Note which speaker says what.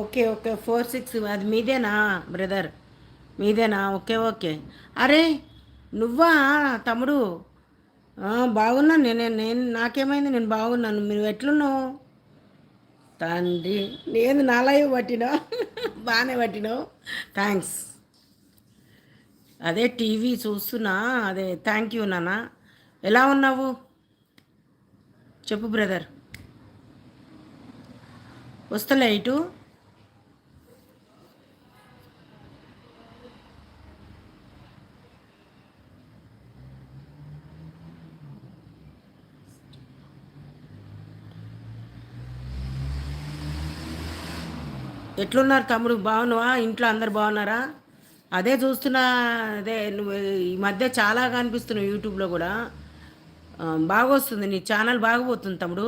Speaker 1: Okay okay. Four six అది మీదేనా brother? మీదేనా? Okay okay. అరే నువ్వా తమ్ముడు? బాగున్నాను. నేను నేను నాకేమైంది? నేను బాగున్నాను. మీరు ఎట్లున్నావు? తండ్రి నేను నాలయ్య పట్టినావు బాగానే పట్టినావు. థ్యాంక్స్. అదే టీవీ చూస్తున్నా. అదే థ్యాంక్ యూ నాన్న. ఎలా ఉన్నావు? చెప్పు బ్రదర్. వస్తలే ఇటు. ఎట్లున్నారు తమ్ముడు? బాగున్నావా? ఇంట్లో అందరు బాగున్నారా? అదే చూస్తున్నా అదే నువ్వు ఈ మధ్య చాలా కనిపిస్తున్నావు యూట్యూబ్లో కూడా. బాగా వస్తుంది నీ ఛానల్ బాగా పోతుంది తమ్ముడు.